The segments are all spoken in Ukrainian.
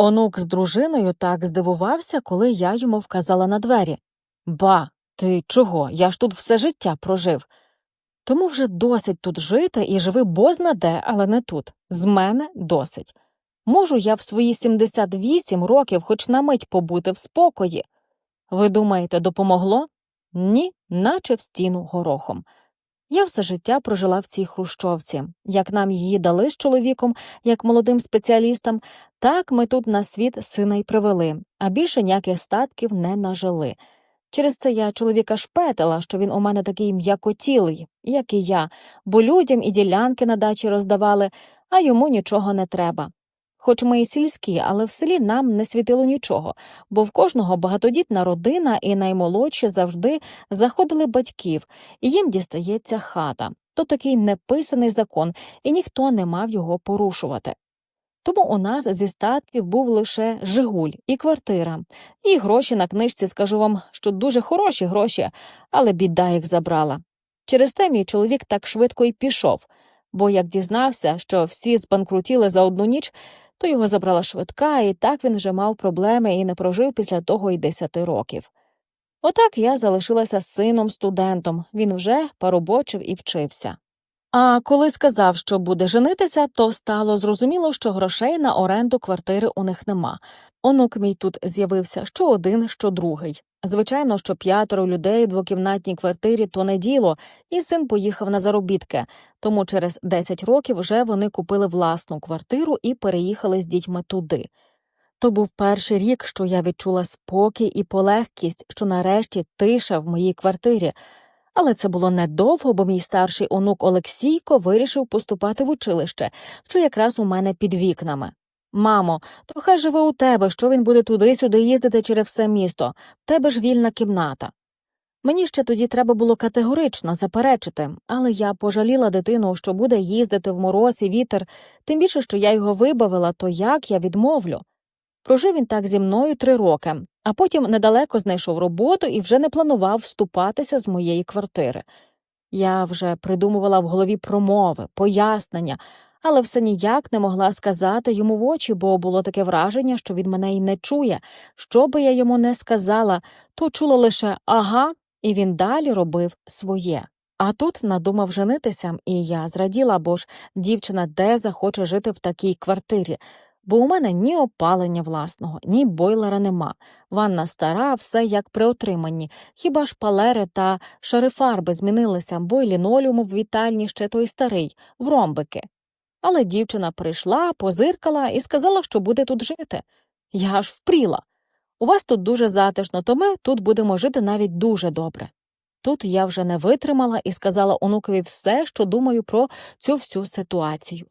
Онук з дружиною так здивувався, коли я йому вказала на двері. Ба, ти чого? Я ж тут все життя прожив. Тому вже досить тут жити і живи бозна де, але не тут. З мене досить. Можу я в свої 78 років хоч на мить побути в спокої. Ви думаєте, допомогло? Ні, наче в стіну горохом. Я все життя прожила в цій хрущовці. Як нам її дали з чоловіком, як молодим спеціалістам, так ми тут на світ сина й привели, а більше ніяких статків не нажили. Через це я чоловіка шпетила, що він у мене такий м'якотілий, як і я, бо людям і ділянки на дачі роздавали, а йому нічого не треба. Хоч ми і сільські, але в селі нам не світило нічого, бо в кожного багатодітна родина і наймолодші завжди заходили батьків, і їм дістається хата. То такий неписаний закон, і ніхто не мав його порушувати. Тому у нас зі статків був лише Жигуль і квартира, і гроші на книжці, скажу вам, що дуже хороші гроші, але біда їх забрала. Через те мій чоловік так швидко й пішов, бо як дізнався, що всі збанкрутіли за одну ніч, то його забрала швидка, і так він вже мав проблеми і не прожив після того й десяти років. Отак я залишилася сином студентом, він вже поробочив і вчився. А коли сказав, що буде женитися, то стало зрозуміло, що грошей на оренду квартири у них нема. Онук мій тут з'явився що один, що другий. Звичайно, що п'ятеро людей в двокімнатній квартирі то не діло, і син поїхав на заробітки, тому через 10 років вже вони купили власну квартиру і переїхали з дітьми туди. То був перший рік, що я відчула спокій і полегкість, що нарешті тиша в моїй квартирі. Але це було недовго, бо мій старший онук Олексійко вирішив поступати в училище, що якраз у мене під вікнами. Мамо, то хай живе у тебе, що він буде туди-сюди їздити через все місто, в тебе ж вільна кімната. Мені ще тоді треба було категорично заперечити, але я пожаліла дитину, що буде їздити в мороз і вітер, тим більше, що я його вибавила, то як я відмовлю. Прожив він так зі мною три роки, а потім недалеко знайшов роботу і вже не планував вступатися з моєї квартири. Я вже придумувала в голові промови, пояснення, але все ніяк не могла сказати йому в очі, бо було таке враження, що він мене й не чує. Що би я йому не сказала, то чула лише ага, і він далі робив своє. А тут надумав женитися, і я зраділа, бо ж дівчина де захоче жити в такій квартирі бо у мене ні опалення власного, ні бойлера нема. Ванна стара, все як при отриманні, хіба ж палери та шарифарби змінилися, бо й лінолеум в вітальні ще той старий, в ромбики. Але дівчина прийшла, позиркала і сказала, що буде тут жити. Я аж впріла. У вас тут дуже затишно, то ми тут будемо жити навіть дуже добре. Тут я вже не витримала і сказала онукові все, що думаю про цю всю ситуацію.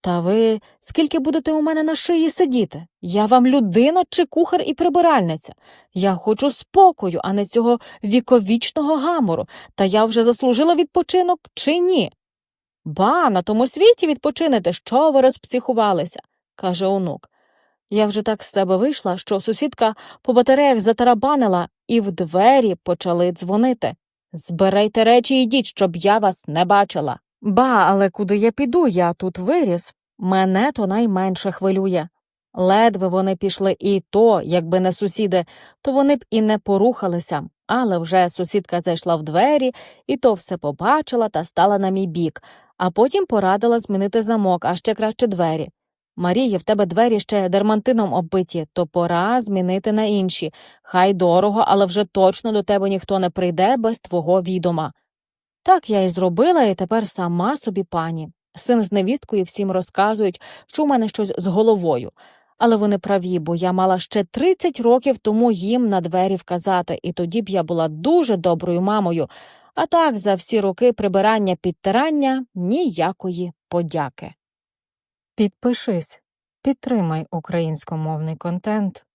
Та ви скільки будете у мене на шиї сидіти? Я вам людина чи кухар і прибиральниця. Я хочу спокою, а не цього віковічного гамору, та я вже заслужила відпочинок чи ні? Ба, на тому світі відпочинете, що ви розпсихувалися, каже онук. Я вже так з себе вийшла, що сусідка по батареях затарабанила і в двері почали дзвонити. Збирайте речі і йдіть, щоб я вас не бачила. Ба, але куди я піду, я тут виріс. Мене то найменше хвилює. Ледве вони пішли і то, якби не сусіди, то вони б і не порухалися. Але вже сусідка зайшла в двері, і то все побачила та стала на мій бік, а потім порадила змінити замок, а ще краще двері. Марія, в тебе двері ще дермантином оббиті, то пора змінити на інші. Хай дорого, але вже точно до тебе ніхто не прийде без твого відома. Так я і зробила, і тепер сама собі пані. Син з невісткою всім розказують, що у мене щось з головою. Але вони праві, бо я мала ще 30 років тому їм на двері вказати, і тоді б я була дуже доброю мамою. А так за всі роки прибирання підтирання ніякої подяки. Підпишись, підтримай українськомовний контент.